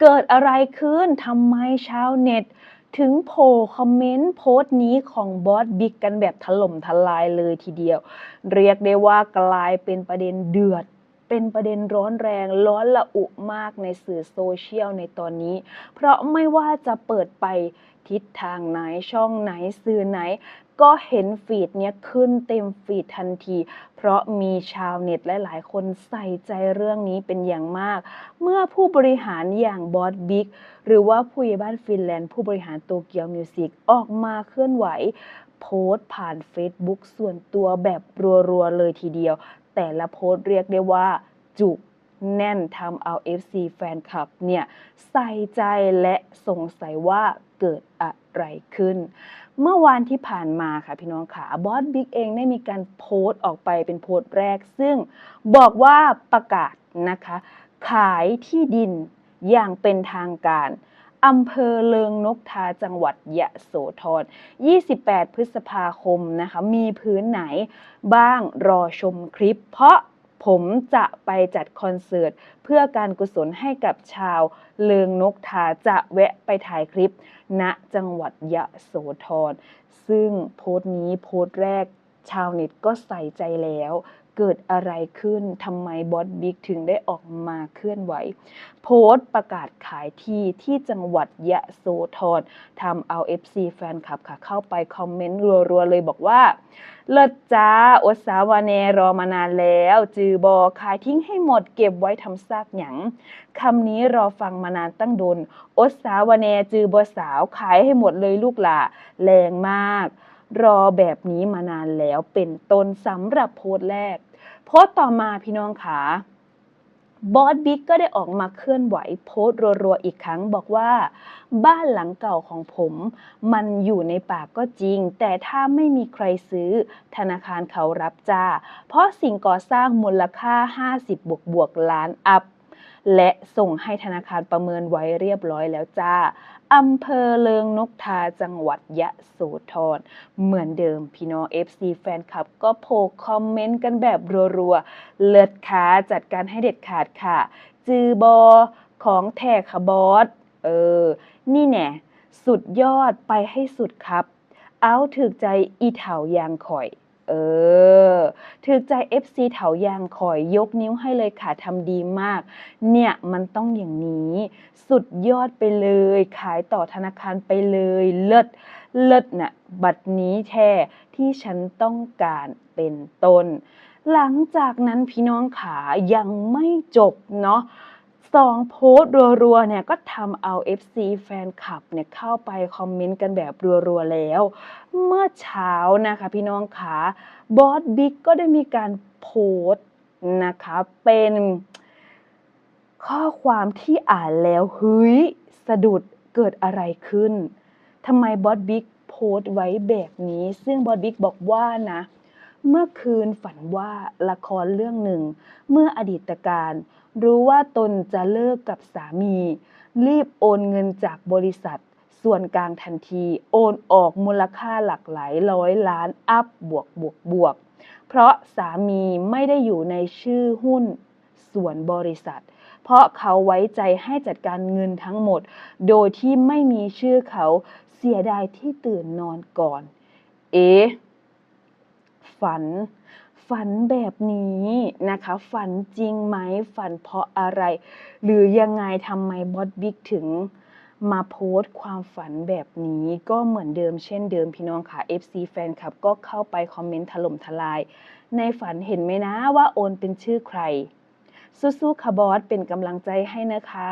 เกิดอะไรขึ้นทำไมชาวเน็ต ถึงโผล่คอมเมนต์โพสต์นี้ของบอสบิ๊กกันแบบถล่มทลายเลยทีเดียว เรียกได้ว่ากลายเป็นประเด็นเดือดเป็นประเด็นร้อนแรงร้อนละอุมากในสื่อโซเชียลในตอนนี้ เพราะไม่ว่าจะเปิดไปทิศทางไหนช่องไหนสื่อไหน ก็เห็นฟีดเนี้ยขึ้นเต็มฟีดทันที เพราะมีชาวเน็ตหลายๆ คนใส่ใจเรื่องนี้เป็นอย่างมาก เมื่อผู้บริหารอย่างบอสบิ๊กหรือว่าผู้ใหญ่บ้านฟินแลนด์ ผู้บริหารโตเกียวมิวสิกออกมาเคลื่อนไหว โพสต์ผ่าน Facebook ส่วนตัวแบบรัวๆเลยทีเดียว แต่ละโพสต์เรียกได้ว่าจุกแน่นทำเอา FC แฟนคลับเนี่ย ใส่ใจและสงสัยว่าเกิดอะไรขึ้น เมื่อวานที่ผ่านมาค่ะพี่น้องค่ะบอสบิ๊กเองได้มีการโพสต์ออกไปเป็นโพสต์แรก ซึ่งบอกว่าประกาศนะคะ ขายที่ดินอย่างเป็นทางการอำเภอเลิงนกทาจังหวัดยะโสธร 28 พฤษภาคมนะคะ มีพื้นไหนบ้างรอชมคลิป เพราะ ผมจะไปจัดคอนเสิร์ตเพื่อการกุศลให้กับชาวเลืองนกทาจะแวะไปถ่ายคลิป ณจังหวัดยะโสธรซึ่งโพสต์นี้โพสต์แรกชาวเน็ตก็ใส่ใจแล้ว เกิดอะไรขึ้นทำไมบอสบิ๊กถึงได้ออกมาเคลื่อนไหว โพสต์ประกาศขายที่ที่จังหวัดยะโสธรทำเอา FC แฟนคลับค่ะเข้าไปคอมเมนต์รัวๆเลยบอกว่า เลิศจ้าอดสาวาเนรอมานานแล้ว จือบอขายทิ้งให้หมดเก็บไว้ทำซากหยังคำนี้รอฟังมานานตั้งโดนอดสาวาเนจือบอสาวขายให้หมดเลยลูกหล่าแรงมาก รอแบบนี้มานานแล้วเป็นต้นสำหรับโพสต์แรก โพสต์ต่อมาพี่น้องขาบอสบิ๊กก็ได้ออกมาเคลื่อนไหวโพสต์รัวๆอีกครั้งบอกว่า บ้านหลังเก่าของผม มันอยู่ในป่าก็จริง แต่ถ้าไม่มีใครซื้อ ธนาคารเขารับจ้า เพราะสิ่งก่อสร้างมูลค่า 50 บวกบวกล้านอัพ และส่งให้ธนาคารประเมินไว้เรียบร้อยแล้วจ้าอำเภอเลิงนกทาจังหวัดยะโสธรเหมือนเดิมพี่น้อง FC แฟนคลับ ก็โพลคอมเมนต์กันแบบรัวๆ เลิศขาจัดการให้เด็ดขาดค่ะ จือบอของแท้ค่ะบอสเออ นี่แน่สุดยอดไปให้สุดครับ เอาถึกใจอีเถายางข่อย เออถึกใจ FC เถายางข่อยยกนิ้วให้เลยค่ะทำดีมาก เนี่ยมันต้องอย่างนี้ สุดยอดไปเลย ขายต่อธนาคารไปเลยเลิศเลิศน่ะบัตรนี้แท้ที่ฉันต้องการเป็นต้น หลังจากนั้นพี่น้องขายังไม่จบเนาะ สองโพสต์รัวๆเนี่ยก็ทำเอา FC แฟนคลับเนี่ยเข้าไปคอมเมนต์กันแบบรัวๆแล้ว เมื่อเช้านะคะพี่น้องขาบอสบิ๊กก็ได้มีการโพสต์นะคะเป็นข้อความที่อ่านแล้วเฮ้ยสะดุดเกิดอะไรขึ้นทำไมบอสบิ๊กโพสต์ไว้แบบนี้ ซึ่งบอสบิ๊กบอกว่านะ เมื่อคืนฝันว่าละครเรื่องหนึ่ง เมื่ออดีตการ รู้ว่าตนจะเลิกกับสามี รีบโอนเงินจากบริษัท ส่วนกลางทันทีโอนออกมูลค่าหลักหลายร้อยล้านอัพบวกบวกบวก เพราะสามีไม่ได้อยู่ในชื่อหุ้นส่วนบริษัท เพราะเขาไว้ใจให้จัดการเงินทั้งหมด โดยที่ไม่มีชื่อเขาเสียดายที่ตื่นนอนก่อน เอ๊ ฝัน ฝันแบบนี้นะคะ ฝันจริงไหมฝันเพราะอะไร หรือยังไงทำไมบอสบิ๊กถึงมาโพสต์ความฝันแบบนี้ก็เหมือนเดิมเช่นเดิมพี่น้องค่ะ FC แฟนคลับก็เข้าไปคอมเมนต์ถล่มทลาย ในฝันเห็นไหมนะว่าโอนเป็นชื่อใคร สู้ๆค่ะบอสเป็นกำลังใจให้นะคะ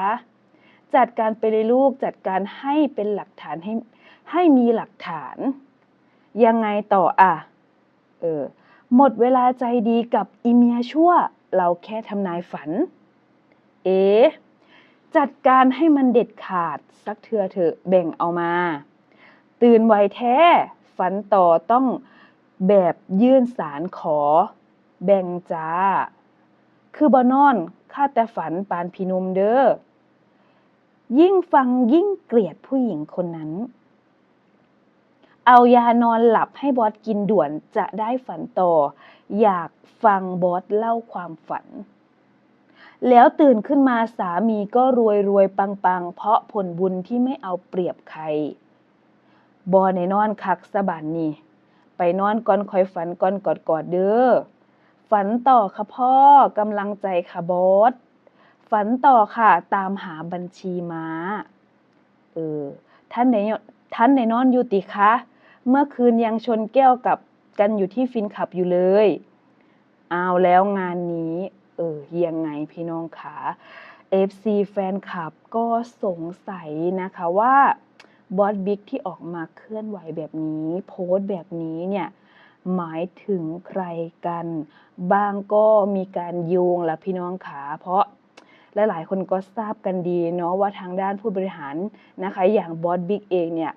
จัดการไปเลยลูกจัดการให้เป็นหลักฐานให้ให้มีหลักฐาน ยังไงต่ออะ ออหมดเวลาใจดีกับอีเมียชั่ว เราแค่ทำนายฝัน เอ๊ะจัดการให้มันเด็ดขาดสักเทือเถอะแบ่งเอามา ตื่นไวแท้ ฝันต่อต้องแบบยื่นสารขอ แบ่งจ้า คือบอนอนข้าแต่ฝันปานพีนมเด้อยิ่งฟังยิ่งเกลียดผู้หญิงคนนั้น เอายานอนหลับให้บอสกินด่วนจะได้ฝันต่อ อยากฟังบอสเล่าความฝัน แล้วตื่นขึ้นมาสามีก็รวยรวยปังปังๆเพราะผลบุญที่ไม่เอาเปรียบใคร บอในนอนคักสะบันนี่ ไปนอนก่อนคอยฝันก่อนกอดกอดเด้อ ฝันต่อค่ะพ่อกำลังใจค่ะบอส ฝันต่อค่ะตามหาบัญชีม้า เออ ท่านไหนท่านไหนนอนอยู่ติคะ เมื่อคืนยังชนแก้วกับกันอยู่ที่ฟินขับอยู่เลย เอาแล้วงานนี้ เออยังไงพี่น้องขา FC แฟนคลับก็สงสัยนะคะว่าบอสบิ๊กที่ออกมาเคลื่อนไหวแบบนี้ โพสต์แบบนี้เนี่ยหมายถึงใครกันบางก็มีการโยงละพี่น้องขาเพราะหลายๆคนก็ทราบกันดีเนาะว่าทางด้านผู้บริหารนะคะ อย่างบอสบิ๊กเองเนี่ย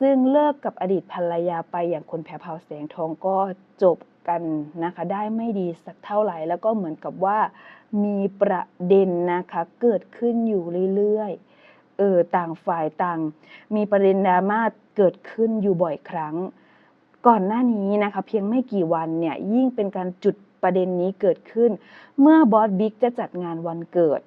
ซึ่งเลิกกับอดีตภรรยาไปอย่างคนแพรพราแสงทองก็จบกันนะคะได้ไม่ดีสักเท่าไหร่แล้วก็เหมือนกับว่ามีประเด็นนะคะเกิดขึ้นอยู่เรื่อยๆเออต่างฝ่ายต่าง มีประเด็นดราม่าเกิดขึ้นอยู่บ่อยครั้ง ก่อนหน้านี้นะคะเพียงไม่กี่วันเนี่ยยิ่งเป็นการจุดประเด็นนี้เกิดขึ้น เมื่อบอสบิ๊กจะจัดงานวันเกิด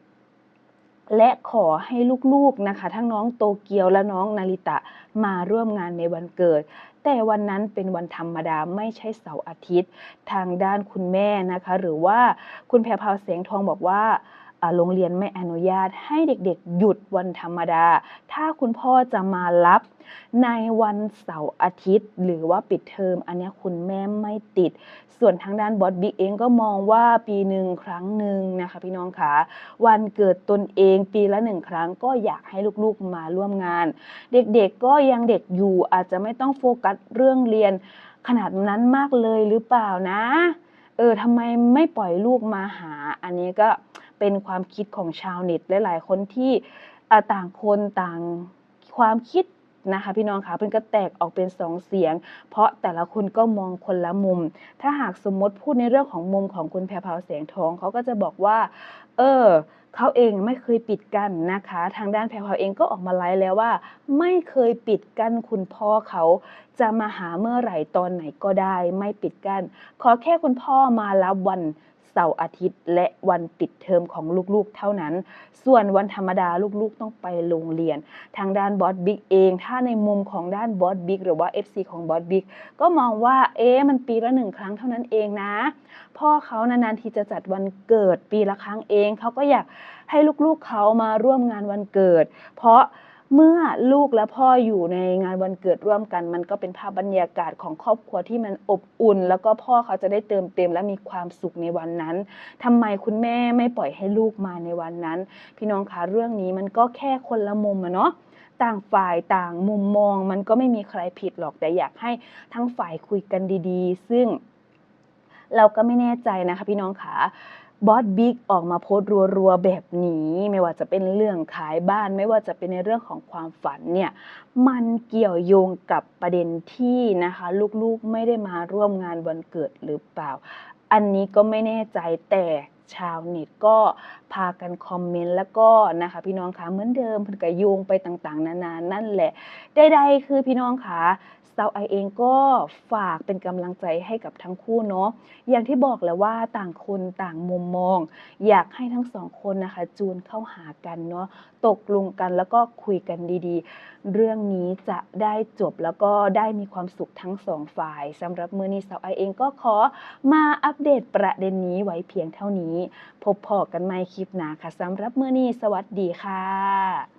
และขอให้ลูกๆนะคะ ทั้งน้องโตเกียวและน้องนาริตะมาร่วมงานในวันเกิด แต่วันนั้นเป็นวันธรรมดาไม่ใช่เสาร์อาทิตย์ ทางด้านคุณแม่นะคะ หรือว่าคุณแพรพาวแสงทองบอกว่า โรงเรียนไม่อนุญาตให้เด็กๆ หยุดวันธรรมดา ถ้าคุณพ่อจะมารับในวันเสาร์อาทิตย์ หรือว่าปิดเทอม อันนี้คุณแม่ไม่ติด ส่วนทางด้านบอสบิ๊กเองก็มองว่าปีหนึ่งครั้งหนึ่งนะคะพี่น้องคะวันเกิดตนเองปีละหนึ่งครั้งก็อยากให้ลูกๆมาร่วมงาน เด็กๆก็ยังเด็กอยู่อาจจะไม่ต้องโฟกัสเรื่องเรียนขนาดนั้นมากเลยหรือเปล่านะ เออทำไมไม่ปล่อยลูกมาหา อันนี้ก็ เป็นความคิดของชาวเน็ตหลายๆคนที่ต่างคนต่างความคิดนะคะพี่น้องคะเพิ่นก็แตกออกเป็นสองเสียง เพราะแต่ละคนก็มองคนละมุม ถ้าหากสมมติพูดในเรื่องของมุมของคุณแพรพาวแสงทองเขาก็จะบอกว่า เออเขาเองไม่เคยปิดกั้นนะคะ ทางด้านแพรพาวเองก็ออกมาไลฟ์แล้วว่า ไม่เคยปิดกั้นคุณพ่อเขาจะมาหาเมื่อไหร่ตอนไหนก็ได้ ไม่ปิดกั้นขอแค่คุณพ่อมารับวัน เสาร์อาทิตย์ และวันปิดเทอมของลูกๆ เท่านั้น ส่วนวันธรรมดาลูกๆ ต้องไปโรงเรียน ทางด้านบอสบิ๊กเอง ถ้าในมุมของด้านบอสบิ๊กหรือว่า FC ของบอสบิ๊กก็มองว่าเอ๊ะมันปีละหนึ่งครั้งเท่านั้นเองนะ พ่อเขานานๆทีจะจัดวันเกิดปีละครั้งเองเขาก็อยากให้ลูกๆเขามาร่วมงานวันเกิด เพราะ เมื่อลูกและพ่ออยู่ในงานวันเกิดร่วมกัน มันก็เป็นภาพบรรยากาศของครอบครัวที่มันอบอุ่น แล้วก็พ่อเขาจะได้เติมเต็มและมีความสุขในวันนั้นทำไมคุณแม่ไม่ปล่อยให้ลูกมาในวันนั้น พี่น้องคะเรื่องนี้มันก็แค่คนละมุมอะเนาะต่างฝ่ายต่างมุมมอง มันก็ไม่มีใครผิดหรอกแต่อยากให้ทั้งฝ่ายคุยกันดี ๆ ซึ่ง เราก็ไม่แน่ใจนะคะพี่น้องขาบอสบิ๊กออกมาโพสต์รัวๆแบบนี้ ไม่ว่าจะเป็นเรื่องขายบ้าน ไม่ว่าจะเป็นในเรื่องของความฝันเนี่ยมันเกี่ยวโยงกับประเด็นที่นะคะ ลูกๆไม่ได้มาร่วมงานวันเกิดหรือเปล่า อันนี้ก็ไม่แน่ใจแต่ชาวเน็ตก็พากันคอมเมนต์แล้วก็นะคะพี่น้องคะเหมือนเดิมเพิ่นก็โยงไปต่างๆ นานานั่นแหละใดๆคือพี่น้องคะสาวไอเองก็ฝากเป็นกำลังใจให้กับทั้งคู่เนาะอย่างที่บอกแล้วว่าต่างคนต่างมุมมอง อยากให้ทั้งสองคนนะคะ จูนเข้าหากันเนาะตกลงกันแล้วก็คุยกันดีๆ เรื่องนี้จะได้จบแล้วก็ได้มีความสุขทั้งสองฝ่ายสำหรับมือนี้สาวไอเองก็ขอมาอัปเดตประเด็นนี้ไว้เพียงเท่านี้ พบพอกันใหม่ลิปหนาค่ะสำหรับเมื่อนี้สวัสดีค่ะ